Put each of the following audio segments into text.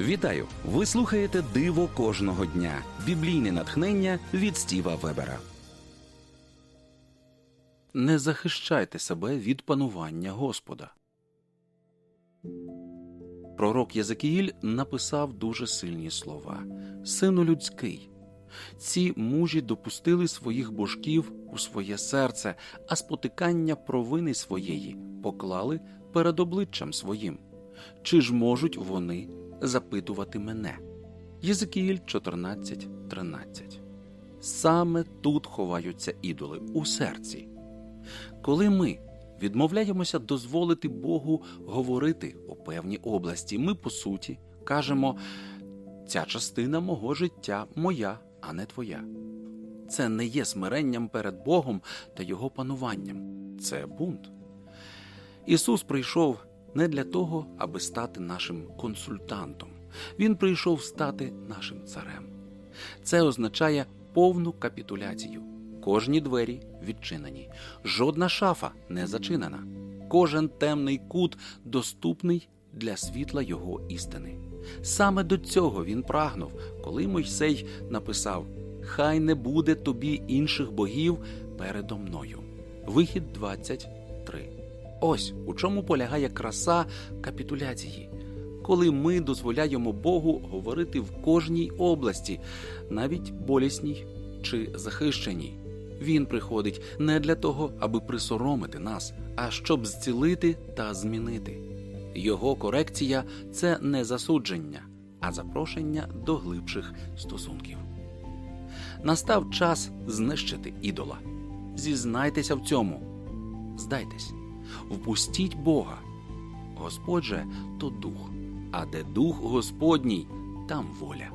Вітаю! Ви слухаєте Диво кожного дня. Біблійне натхнення від Стіва Вебера. Не захищайте себе від панування Господа. Пророк Єзекіїль написав дуже сильні слова Сину людський. Ці мужі допустили своїх божків у своє серце, а спотикання провини своєї поклали перед обличчям своїм. Чи ж можуть вони запитувати мене? Єзекіїль 14.13 Саме тут ховаються ідоли у серці. Коли ми відмовляємося дозволити Богу говорити у певній області, ми по суті кажемо ця частина мого життя моя, а не твоя. Це не є смиренням перед Богом та Його пануванням, це бунт. Ісус прийшов не для того, аби стати нашим консультантом. Він прийшов стати нашим царем. Це означає повну капітуляцію. Кожні двері відчинені, жодна шафа не зачинена, кожен темний кут доступний для світла його істини. Саме до цього він прагнув, коли Мойсей написав: Хай не буде тобі інших богів передо мною. Вихід 23. Ось у чому полягає краса капітуляції, коли ми дозволяємо Богу говорити в кожній області, навіть болісній чи захищеній. Він приходить не для того, аби присоромити нас, а щоб зцілити та змінити. Його корекція це не засудження, а запрошення до глибших стосунків. Настав час знищити ідола. Зізнайтеся в цьому, здайтесь, впустіть Бога. Господь же то дух, а де дух Господній, там воля.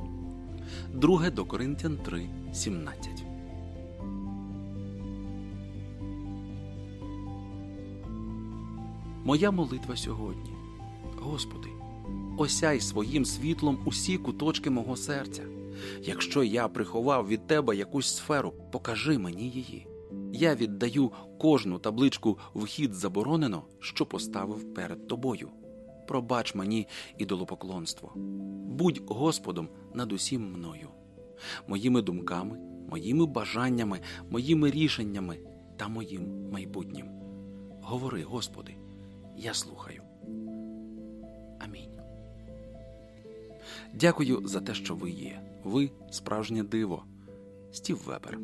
Друге до Коринтян 3, 17. Моя молитва сьогодні. Господи, осяй своїм світлом усі куточки мого серця. Якщо я приховав від Тебе якусь сферу, покажи мені її. Я віддаю кожну табличку вхід заборонено, що поставив перед тобою. Пробач мені ідолопоклонство. Будь Господом над усім мною, моїми думками, моїми бажаннями, моїми рішеннями та моїм майбутнім. Говори, Господи, я слухаю. Амінь. Дякую за те, що ви є. Ви справжнє диво. Стів Вебер.